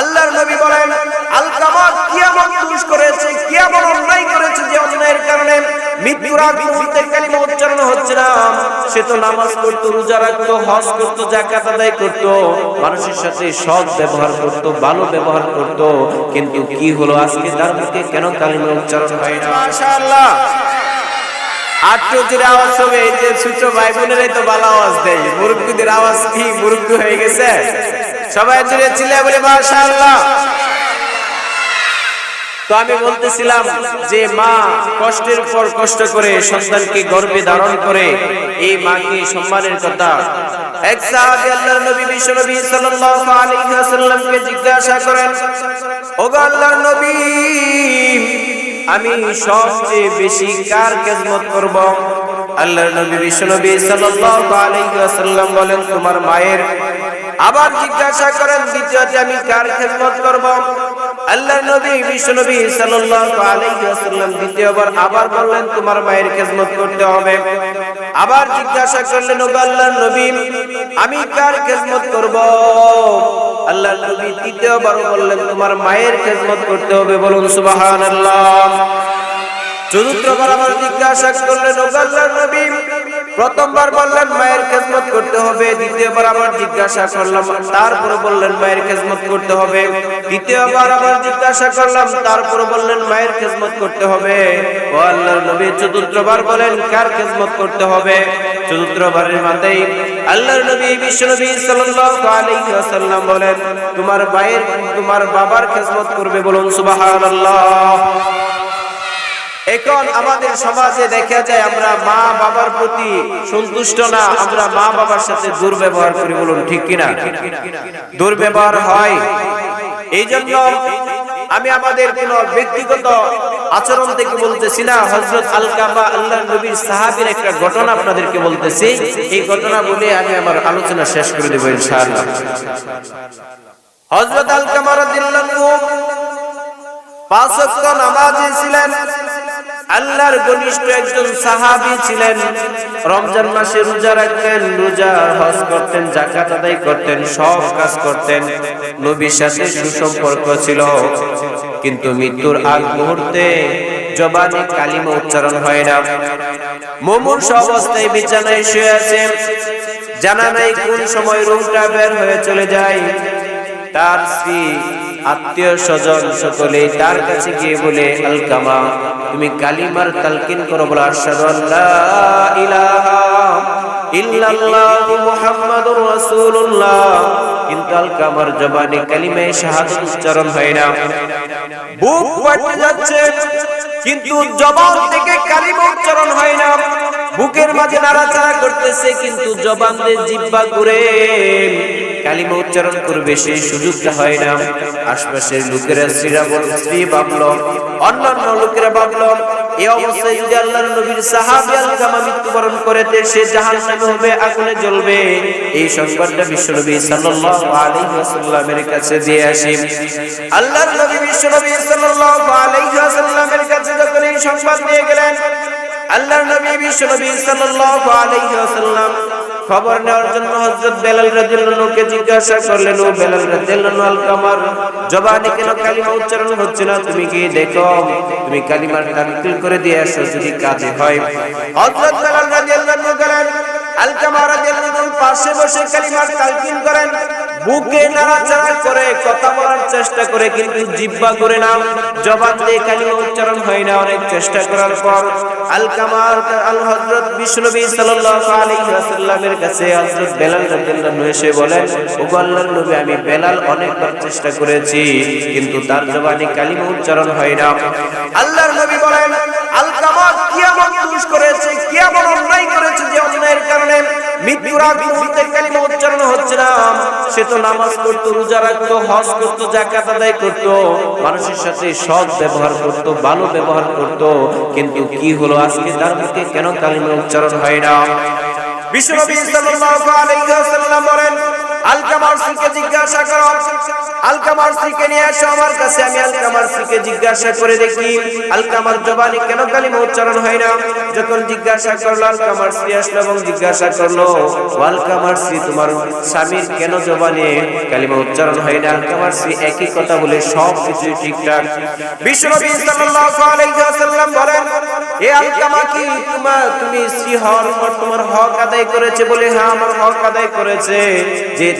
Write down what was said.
আল্লাহর নবী বলেন আলকামা কিয়ামত দুষ করেছে, কিয়ামত অন্যায় করেছে যে অন্যায়ের কারণে মৃত্যুর আগ মুহূর্তে কালিমা উচ্চারণ হচ্ছে না সে তো নামাজ পড়তো, রোজা রাখতো, হজ করতো জাকাত আদায় করতো, মানুষের সাথে সৎ ব্যবহার করতো, ভালো ব্যবহার করতো। কিন্তু কি হলো আজকে? তার মুখে কেন কালিমা উচ্চারণ হয় না? মাশাআল্লাহ। আটটু জোরে আওয়াজ হবে, এই যে ছোট ভাই বোনেরাই তো ভালো আওয়াজ দেয়। মুরব্বীদের আওয়াজ কি? মুরব্বী হয়ে গেছে? সবাই জুড়ে ছিলে বলে মাশাআল্লাহ। তো আমি বলতেছিলাম যে মা কষ্টের পর কষ্ট করে সন্তানকে গর্ভে ধারণ করে এই মাকে সম্মানের কথা। এক সাহাবী আল্লাহর নবী বিশ্ব নবী সাল্লাল্লাহু আলাইহি ওয়াসাল্লামকে জিজ্ঞাসা করেন ওগো আল্লাহর নবী আমি সবচেয়ে বেশি কার খেদমত করব? আল্লাহর নবী বিশ্ব নবী সাল্লাল্লাহু আলাইহি ওয়াসাল্লাম বলেন তোমার মায়ের আবার জিজ্ঞাসা করেন, দ্বিতীয়তে আমি কার খেদমত করব? আল্লাহ নবী, বিশ্ব নবী সাল্লাল্লাহু আলাইহি ওয়াসাল্লাম দ্বিতীয়বার আবার বললেন, তোমার মায়ের খেদমত করতে হবে। আবার জিজ্ঞাসা করলেন, ওগো আল্লাহর নবী, আমি কার খেদমত করব? আল্লাহ নবী তৃতীয়বার বললেন, তোমার মায়ের খেদমত করতে হবে। বলুন, সুবহানাল্লাহ। চতুর্থবার আবার জিজ্ঞাসা করলেন, ওগো আল্লাহর নবী প্রথমবার বললেন, মায়ের খেদমত করতে হবে। দ্বিতীয়বার আবার জিজ্ঞাসা করলাম, তারপর বললেন, মায়ের খেদমত করতে হবে। তৃতীয়বার আবার জিজ্ঞাসা করলাম, তারপর বললেন, মায়ের খেদমত করতে হবে। ও আল্লাহর নবী চতুর্থবার বলেন, কার খেদমত করতে হবে? চতুর্থবারের মাথায় আল্লাহর নবী, বিশ্ব নবী সাল্লাল্লাহু আলাইহি ওয়াসাল্লাম বলেন, তোমার মায়ের, তোমার বাবার খেদমত করবে বলুন, সুবহানাল্লাহ। এখন আমাদের সমাজে দেখা যায় আমরা মা বাবার প্রতি সন্তুষ্ট না, আমরা মা বাবার সাথে দুর্ব্যবহার করি বলুন ঠিক কিনা? দুর্ব্যবহার হয়। এই জন্য আমি আমাদের কোন ব্যক্তিগত আচরণ থেকে বলতেছি না। হজরত আলকামা আল্লাহ নবীর সাহাবীর একটা ঘটনা আপনাদেরকে বলতেছি। এই ঘটনা বলে আমি আমার আলোচনা শেষ করে দেবো ইনশাআল্লাহ। হজরত আলকামা রাদিয়াল্লাহু পাঁচ ওয়াক্ত নামাজি ছিলেন। আল্লাহর ঘনিষ্ঠ একজন সাহাবী ছিলেন। রমজান মাসে রোজা রাখতেন, রোজা হজ করতেন জাকাত আদায় করতেন, সব কাজ করতেন। নবীর সাথে সুসম্পর্ক ছিল। কিন্তু মৃত্যুর আগ মুহূর্তে জবানে কালিমা উচ্চারণ হয় না। মুমূর্ষ অবস্থায় বিছানায় শুয়ে আছে। জানা নাই কোন সময় রুমটা বের হয়ে চলে যায়। তার স্ত্রী, আত্মীয় স্বজন সকলে তার কাছে গিয়ে বলে, আলকামা। তুমি কালিমার তালকিন করো, বলে, আশহাদু আল্লাহ ইলাহা ইল্লাল্লাহু মুহাম্মাদুর রাসূলুল্লাহ। কিন্তু আলকামার জবানে কালিমায়ে শাহাদাত উচ্চারণ হয় না। বুক ফাটে যাচ্ছে, কিন্তু জবান থেকে কালিমা উচ্চারণ হয় না। বুকের মাঝে নাড়াচাড়া করতেছে, কিন্তু জবান দিয়ে জিব্বা ঘুরে কালিমা উচ্চারণ করবে, সেই সুযোগটা হয় না। আশপাশের লোকেরা স্ত্রীরা বল স্ত্রী ভাবলো, অন্যান্য লোকেরা ভাবলো এই অবস্থায় যদি আল্লাহর নবীর সাহাবী আলকামা মৃত্যুবরণ করেতে সে জাহান্নামে হবে, আগুনে জ্বলবে। এই সংবাদটা বিশ্বনবী সাল্লাল্লাহু আলাইহি ওয়াসাল্লামের কাছে দিয়ে আসি। আল্লাহর নবী বিশ্বনবী সাল্লাল্লাহু আলাইহি ওয়াসাল্লামের কাছে যখন এই সংবাদ নিয়ে গেলেন, আল্লাহর নবী বিশ্বনবী সাল্লাল্লাহু আলাইহি ওয়াসাল্লাম খবর নেওয়ার জন্য হযরত বেলাল রাদিয়াল্লাহু কে জিজ্ঞাসা করলেন, ও বেলাল রাদিয়াল্লাহু আল কামার, জবানে কেন কালিমা উচ্চারণ হচ্ছে না? তুমি কি দেখো? তুমি কালিমার তানকিল করে দিয়ে আসো যদি কাজে হয়। হযরত বেলাল রাদিয়াল্লাহু গেলেন আলকামা রাদিয়াল্লাহু পাশে বসে কালিমার তালকিন করেন। বুকে নাড়াচাড়া করে, কথা বলার চেষ্টা করে, কিন্তু জিব্বা করে না। জবান দিয়ে কালিমা উচ্চারণ হয় না অনেক চেষ্টা করার পর আলকামার আল হযরত বিশ্বনবী সাল্লাল্লাহু আলাইহি ওয়াসাল্লামের কাছে হযরত বেলাল রাদিয়াল্লাহু এসে বলেন ওগো আল্লাহর নবী, আমি বেলাল অনেকবার চেষ্টা করেছি, কিন্তু তার জবানে কালিমা উচ্চারণ হয় না। আল্লাহর নবী বলেন আলকামা কিয়ামত দুষ করেছে, কিয়ামত অন্যায় করেছে যে অন্যায়ের কারণে মৃত্যুর আগ মুহূর্তে কালিমা উচ্চারণ হচ্ছে না। সে তো নামাজ করতো, রোজা রাখতো, হজ করতো জাকাত আদায় করতো, মানুষের সাথে সৎ ব্যবহার করতো, ভালো ব্যবহার করতো, কিন্তু কি হলো আজকে তার মুখে কেন কালিমা উচ্চারণ হয় না? বিশ্বনবী সাল্লাল্লাহু আলাইহি ওয়াসাল্লাম বলেন জিজ্ঞাসা আসো আমার কাছে, আমি জিজ্ঞাসা করে দেখি। কেন কালিমা উচ্চারণ হয় না? যখন জিজ্ঞাসা জিজ্ঞাসা করল, "ও আলকামার তোমার স্বামীর কেন জবানে কালিমা উচ্চারণ হয় না? আলকামার স্ত্রী একই কথা বলে, সব কিছুই ঠিকঠাক। বিশ্বনবী সাল্লাল্লাহু আলাইহি ওয়াসাল্লাম বলেন আলকামা কি? তোমার তুমি স্ত্রী হওয়ার পর তোমার হক আদায় করেছে বলে? হ্যাঁ আমার হক আদায় করেছে। যে